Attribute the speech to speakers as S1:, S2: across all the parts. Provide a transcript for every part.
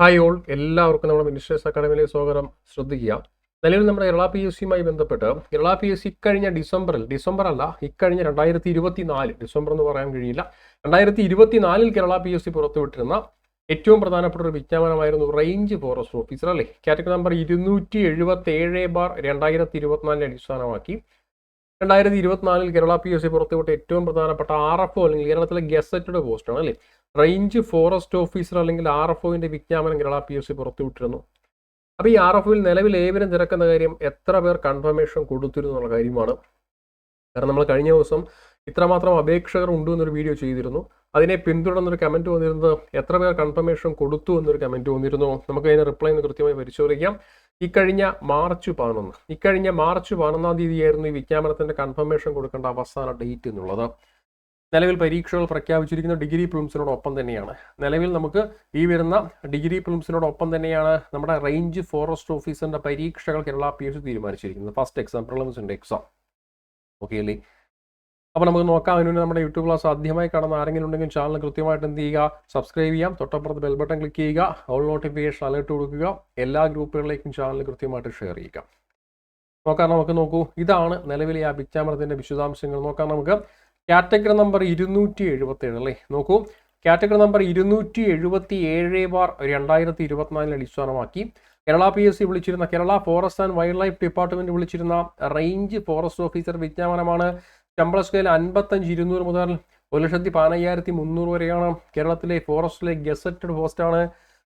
S1: Hi all. എല്ലാവർക്കും നമ്മുടെ ministers അക്കാഡമിയിലേക്ക് സ്വാഗതം. ശ്രദ്ധിക്കുക. നിലവിൽ നമ്മുടെ കേരള പി എസ് സിയുമായി ബന്ധപ്പെട്ട് കേരള പി എസ് സി ഇക്കഴിഞ്ഞ ഡിസംബറിൽ ഡിസംബർ അല്ല ഇക്കഴിഞ്ഞ രണ്ടായിരത്തി ഇരുപത്തി നാല് ഡിസംബർ എന്ന് പറയാൻ കഴിയില്ല. രണ്ടായിരത്തി ഇരുപത്തി നാലിൽ കേരള പി എസ് സി പുറത്തുവിട്ടിരുന്ന ഏറ്റവും പ്രധാനപ്പെട്ട ഒരു വിജ്ഞാപനമായിരുന്നു റേഞ്ച് ഫോറസ്റ്റ് ഓഫീസർ അല്ലേ? കാറ്റഗറി നമ്പർ ഇരുന്നൂറ്റി എഴുപത്തി ഏഴ് ബാർ രണ്ടായിരത്തി ഇരുപത്തിനാലിനെ അടിസ്ഥാനമാക്കി. രണ്ടായിരത്തി ഇരുപത്തിനാലിൽ കേരള പി എസ് സി പുറത്തുവിട്ട ഏറ്റവും പ്രധാനപ്പെട്ട ആർ എഫ് ഒ അല്ലെങ്കിൽ കേരളത്തിലെ ഗസറ്റഡ് പോസ്റ്റാണ് അല്ലേ? റേഞ്ച് ഫോറസ്റ്റ് ഓഫീസർ അല്ലെങ്കിൽ ആർ എഫ് ഒവിന്റെ വിജ്ഞാപനം കേരള പി എസ് സി പുറത്തുവിട്ടിരുന്നു അപ്പോൾ ഈ ആർ എഫ് ഒയിൽ നിലവിൽ ഏവരും തിരക്കുന്ന കാര്യം എത്ര പേർ കൺഫർമേഷൻ കൊടുത്തിരുന്നു എന്നുള്ള കാര്യമാണ്. കാരണം നമ്മൾ കഴിഞ്ഞ ദിവസം ഇത്രമാത്രം അപേക്ഷകർ ഉണ്ട് എന്നൊരു വീഡിയോ ചെയ്തിരുന്നു. അതിനെ പിന്തുടർന്നൊരു കമന്റ് വന്നിരുന്നത് എത്ര പേർ കൺഫർമേഷൻ കൊടുത്തു എന്നൊരു കമന്റ് വന്നിരുന്നു. നമുക്ക് അതിന് റിപ്ലൈ ഒന്ന് കൃത്യമായി പരിശോധിക്കാം. ഇക്കഴിഞ്ഞ മാർച്ച് പതിനൊന്ന്. ഇക്കഴിഞ്ഞ മാർച്ച് പതിനൊന്നാം തീയതിയായിരുന്നു ഈ വിജ്ഞാപനത്തിന്റെ കൺഫർമേഷൻ കൊടുക്കേണ്ട അവസാന ഡേറ്റ് എന്നുള്ളത്. നിലവിൽ പരീക്ഷകൾ പ്രഖ്യാപിച്ചിരിക്കുന്ന ഡിഗ്രി പ്രിലിംസിനോടൊപ്പം തന്നെയാണ്. നിലവിൽ നമുക്ക് ഈ വരുന്ന ഡിഗ്രി പ്രിലിംസിനോടൊപ്പം തന്നെയാണ് നമ്മുടെ റേഞ്ച് ഫോറസ്റ്റ് ഓഫീസറിന്റെ പരീക്ഷകൾ കേരള പി എസ് തീരുമാനിച്ചിരിക്കുന്നത്. ഫസ്റ്റ് എക്സാം പ്രിലിംസിന്റെ എക്സാം ഓക്കെ അല്ലേ? അപ്പോൾ നമുക്ക് നോക്കാം. അതിന് നമ്മുടെ യൂട്യൂബ് ക്ലാസ് ആദ്യമായി കാണുന്ന ആരെങ്കിലും ഉണ്ടെങ്കിൽ ചാനൽ കൃത്യമായിട്ട് എന്ത് ചെയ്യുക? സബ്സ്ക്രൈബ് ചെയ്യാം. തൊട്ടപ്പുറത്ത് ബെൽ ബട്ടൺ ക്ലിക്ക് ചെയ്യുക. ഓൾ നോട്ടിഫിക്കേഷൻ അലേർട്ട് കൊടുക്കുക. എല്ലാ ഗ്രൂപ്പുകളിലേക്കും ചാനൽ കൃത്യമായിട്ട് ഷെയർ ചെയ്യുക. നോക്കാം. നമുക്ക് നോക്കൂ. ഇതാണ് നിലവിലെ ആ വിജ്ഞാപനത്തിന്റെ വിശദാംശങ്ങൾ. നോക്കാം നമുക്ക്. കാറ്റഗറി നമ്പർ ഇരുന്നൂറ്റി എഴുപത്തി ഏഴ് അല്ലേ? നോക്കൂ. കാറ്റഗറി നമ്പർ ഇരുന്നൂറ്റി എഴുപത്തി ഏഴ് ബാർ രണ്ടായിരത്തി ഇരുപത്തിനാലിൽ അടിസ്ഥാനമാക്കി Kerala P S C വിളിച്ചിരുന്ന Kerala forest and wildlife department വിളിച്ചിരുന്ന range forest officer വിജ്ഞാപനമാണ്. ശമ്പള സ്കെയിൽ അൻപത്തഞ്ച് ഇരുന്നൂറ് മുതൽ ഒരു ലക്ഷത്തി പതിനയ്യായിരത്തി മുന്നൂറ് വരെയാണ് കേരളത്തിലെ ഫോറസ്റ്റിലെ ഗസറ്റഡ് പോസ്റ്റാണ്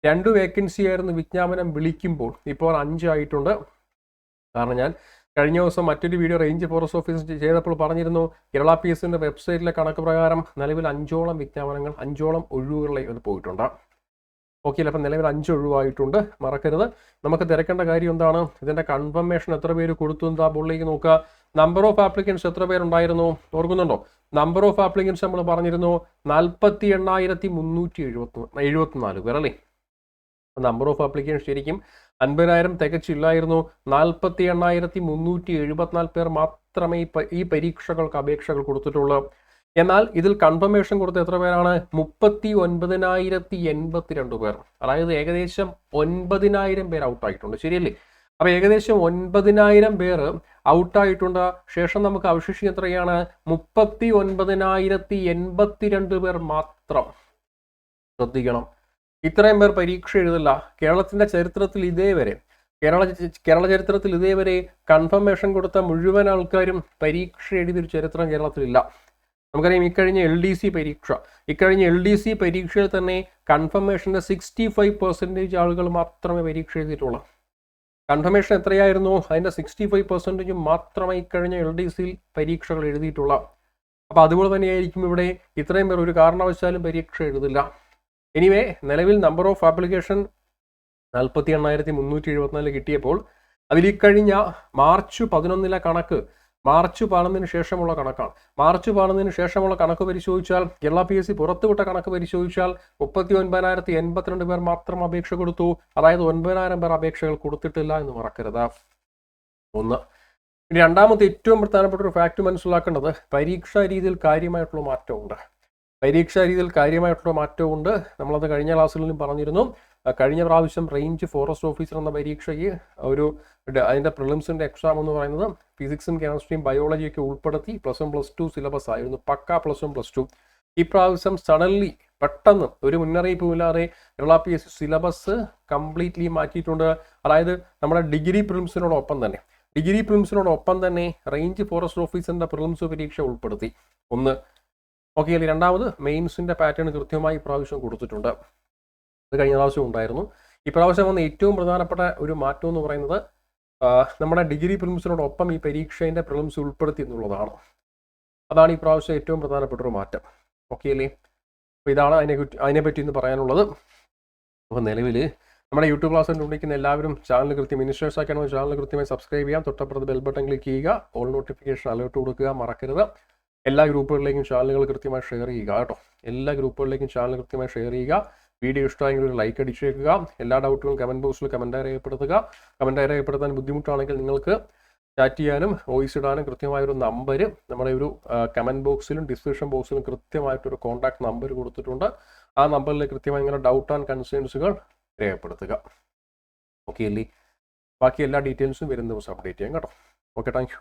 S1: രണ്ട് വേക്കൻസി ആയിരുന്നു വിജ്ഞാപനം വിളിക്കുമ്പോൾ. ഇപ്പോൾ അഞ്ചായിട്ടുണ്ട് കാരണം ഞാൻ കഴിഞ്ഞ ദിവസം മറ്റൊരു വീഡിയോ റേഞ്ച് ഫോറസ്റ്റ് ഓഫീസ് ചെയ്തപ്പോൾ പറഞ്ഞിരുന്നു കേരള പി എസിന്റെ വെബ്സൈറ്റിലെ കണക്ക് പ്രകാരം നിലവിൽ അഞ്ചോളം വിജ്ഞാപനങ്ങൾ അഞ്ചോളം ഒഴിവുകളിലേക്ക് അത് പോയിട്ടുണ്ട്. ഓക്കെ അപ്പം നിലവിൽ അഞ്ച് ഒഴിവായിട്ടുണ്ട്. മറക്കരുത്. നമുക്ക് തിരക്കേണ്ട കാര്യം എന്താണ്? ഇതിന്റെ കൺഫർമേഷൻ എത്ര പേര് കൊടുത്തു എന്താ ബോളിലേക്ക് നോക്കുക. നമ്പർ ഓഫ് ആപ്ലിക്കൻസ് എത്ര പേരുണ്ടായിരുന്നു? ഓർക്കുന്നുണ്ടോ? നമ്പർ ഓഫ് ആപ്ലിക്കൻസ് നമ്മൾ പറഞ്ഞിരുന്നു നാൽപ്പത്തി എണ്ണായിരത്തി മുന്നൂറ്റി എഴുപത്തി എഴുപത്തിനാല് പേർ അല്ലേ നമ്പർ ഓഫ് ആപ്ലിക്കേഷൻ ശരിക്കും അൻപതിനായിരം തികച്ചില്ലായിരുന്നു നാൽപ്പത്തി എണ്ണായിരത്തി മുന്നൂറ്റി എഴുപത്തിനാല് പേർ മാത്രമേ ഈ പരീക്ഷകൾക്ക് അപേക്ഷകൾ കൊടുത്തിട്ടുള്ളൂ. എന്നാൽ ഇതിൽ കൺഫർമേഷൻ കൊടുത്ത എത്ര പേരാണ്? മുപ്പത്തി ഒൻപതിനായിരത്തി എൺപത്തിരണ്ട് പേർ. അതായത് ഏകദേശം ഒൻപതിനായിരം പേർ ഔട്ടായിട്ടുണ്ട് ശരിയല്ലേ? അപ്പൊ ഏകദേശം ഒൻപതിനായിരം പേർ ഔട്ടായിട്ടുണ്ട് ശേഷം നമുക്ക് അവശേഷിക്കുന്ന എത്രയാണ്? മുപ്പത്തി ഒൻപതിനായിരത്തി എൺപത്തിരണ്ട് പേർ മാത്രം. ശ്രദ്ധിക്കണം. ഇത്രയും പേർ പരീക്ഷ എഴുതില്ല. കേരളത്തിന്റെ ചരിത്രത്തിൽ ഇതേവരെ കേരള കേരള ചരിത്രത്തിൽ ഇതേവരെ കൺഫർമേഷൻ കൊടുത്ത മുഴുവൻ ആൾക്കാരും പരീക്ഷ എഴുതിയൊരു ചരിത്രം കേരളത്തിലില്ല. നമുക്കറിയാം ഇക്കഴിഞ്ഞ എൽ ഡി സി പരീക്ഷ. ഇക്കഴിഞ്ഞ എൽ ഡി സി പരീക്ഷയിൽ തന്നെ കൺഫർമേഷന്റെ സിക്സ്റ്റി ഫൈവ് പെർസെന്റേജ് ആളുകൾ മാത്രമേ പരീക്ഷ എഴുതിയിട്ടുള്ളൂ. കൺഫർമേഷൻ എത്രയായിരുന്നു? അതിന്റെ സിക്സ്റ്റി ഫൈവ് പെർസെന്റേജ് മാത്രമേ ഇക്കഴിഞ്ഞ എൽ ഡി സിയിൽ പരീക്ഷകൾ എഴുതിയിട്ടുള്ള. അപ്പോൾ അതുപോലെ തന്നെയായിരിക്കും ഇവിടെ ഇത്രയും പേർ ഒരു കാരണവശാലും പരീക്ഷ എഴുതില്ല. എനിവേ നിലവിൽ നമ്പർ ഓഫ് ആപ്ലിക്കേഷൻ നാൽപ്പത്തി എണ്ണായിരത്തി മുന്നൂറ്റി എഴുപത്തിനാല് കിട്ടിയപ്പോൾ അതിൽ ഇക്കഴിഞ്ഞ മാർച്ച് പതിനൊന്നിലെ കണക്ക് മാർച്ച് പാടുന്നതിന് ശേഷമുള്ള കണക്കാണ്. മാർച്ച് പാടുന്നതിന് ശേഷമുള്ള കണക്ക് പരിശോധിച്ചാൽ കേരള പി എസ് സി പുറത്തുവിട്ട കണക്ക് പരിശോധിച്ചാൽ മുപ്പത്തി ഒൻപതിനായിരത്തി എൺപത്തിരണ്ട് പേർ മാത്രം അപേക്ഷ കൊടുത്തു. അതായത് ഒൻപതിനായിരം പേർ അപേക്ഷകൾ കൊടുത്തിട്ടില്ല എന്ന് മറക്കരുത്. ഒന്ന്. രണ്ടാമത്തെ ഏറ്റവും പ്രധാനപ്പെട്ട ഒരു ഫാക്ട് മനസ്സിലാക്കേണ്ടത് പരീക്ഷാ രീതിയിൽ കാര്യമായിട്ടുള്ള മാറ്റമുണ്ട്. പരീക്ഷാ രീതിയിൽ കാര്യമായിട്ടുള്ള മാറ്റമുണ്ട് നമ്മളത് കഴിഞ്ഞ ക്ലാസ്സുകളിലും പറഞ്ഞിരുന്നു. കഴിഞ്ഞ പ്രാവശ്യം റേഞ്ച് ഫോറസ്റ്റ് ഓഫീസർ എന്ന പരീക്ഷയ്ക്ക് ഒരു അതിന്റെ അതിന്റെ പ്രിലിംസിന്റെ എക്സാം എന്ന് പറയുന്നത് ഫിസിക്സും കെമിസ്ട്രിയും ബയോളജിയൊക്കെ ഉൾപ്പെടുത്തി plus one plus two syllabus ആയിരുന്നു. പക്ക പ്ലസ് വൺ പ്ലസ് ടു. ഇപ്രാവശ്യം സഡൻലി പെട്ടെന്ന് ഒരു മുന്നറിയിപ്പും ഇല്ലാതെ Kerala P S syllabus completely മാറ്റിയിട്ടുണ്ട്. അതായത് നമ്മുടെ ഡിഗ്രി പ്രിലിംസിനോടൊപ്പം തന്നെ. ഡിഗ്രി പ്രിലിംസിനോടൊപ്പം തന്നെ റേഞ്ച് ഫോറസ്റ്റ് ഓഫീസറിന്റെ പ്രിലിംസ് പരീക്ഷ ഉൾപ്പെടുത്തി. ഒന്ന് ഓക്കെ അല്ലേ രണ്ടാമത് മെയിൻസിന്റെ പാറ്റേൺ കൃത്യമായി ഇപ്രാവശ്യം കൊടുത്തിട്ടുണ്ട്. അത് കഴിഞ്ഞ പ്രാവശ്യം ഉണ്ടായിരുന്നു. ഇപ്രാവശ്യം വന്ന ഏറ്റവും പ്രധാനപ്പെട്ട ഒരു മാറ്റം എന്ന് പറയുന്നത് നമ്മുടെ ഡിഗ്രി പ്രിലിംസിനോടൊപ്പം ഈ പരീക്ഷേന്റെ പ്രിലിംസ് ഉൾപ്പെടുത്തി എന്നുള്ളതാണ്. അതാണ് ഈ പ്രാവശ്യം ഏറ്റവും പ്രധാനപ്പെട്ട ഒരു മാറ്റം. ഓക്കെ അല്ലേ അപ്പോൾ ഇതാണ് അതിനെ അതിനെപ്പറ്റി ഇന്ന് പറയാനുള്ളത്. അപ്പോൾ നിലവിൽ നമ്മുടെ യൂട്യൂബ് ക്ലാസ് കണ്ടുകൊണ്ടിരിക്കുന്ന എല്ലാവരും ചാനൽ കൃത്യം മിനിസ്റ്റേഴ്സ് ആക്കിയാണെങ്കിൽ ചാനൽ കൃത്യമായി സബ്സ്ക്രൈബ് ചെയ്യാം. തൊട്ടപ്പുറത്ത് ബെൽ ബട്ടൺ ക്ലിക്ക് ചെയ്യുക. ഓൾ നോട്ടിഫിക്കേഷൻ അലേർട്ട് കൊടുക്കുക. മറക്കരുത്. എല്ലാ ഗ്രൂപ്പുകളിലേക്കും ചാനലുകൾ കൃത്യമായി ഷെയർ ചെയ്യുക കേട്ടോ. എല്ലാ ഗ്രൂപ്പുകളിലേക്കും ചാനൽ കൃത്യമായി ഷെയർ ചെയ്യുക. വീഡിയോ ഇഷ്ടമായെങ്കിൽ ഒരു ലൈക്ക് അടിച്ചേക്കുക. എല്ലാ ഡൗട്ടുകളും കമന്റ് ബോക്സിൽ കമന്റായി രേഖപ്പെടുത്തുക. കമന്റായി രേഖപ്പെടുത്താൻ ബുദ്ധിമുട്ടാണെങ്കിൽ നിങ്ങൾക്ക് ചാറ്റ് ചെയ്യാനും വോയിസ് ഇടാനും കൃത്യമായ ഒരു നമ്പർ നമ്മുടെ ഒരു കമന്റ് ബോക്സിലും ഡിസ്ക്രിപ്ഷൻ ബോക്സിലും കൃത്യമായിട്ടൊരു കോൺടാക്ട് നമ്പർ കൊടുത്തിട്ടുണ്ട്. ആ നമ്പറിൽ കൃത്യമായി നിങ്ങളുടെ ഡൗട്ട് ആൻഡ് കൺസേൺസുകൾ രേഖപ്പെടുത്തുക. ഓക്കെ അല്ലേ? ബാക്കി എല്ലാ ഡീറ്റെയിൽസും വരുന്ന ദിവസം അപ്ഡേറ്റ് ചെയ്യാം കേട്ടോ. Okay thank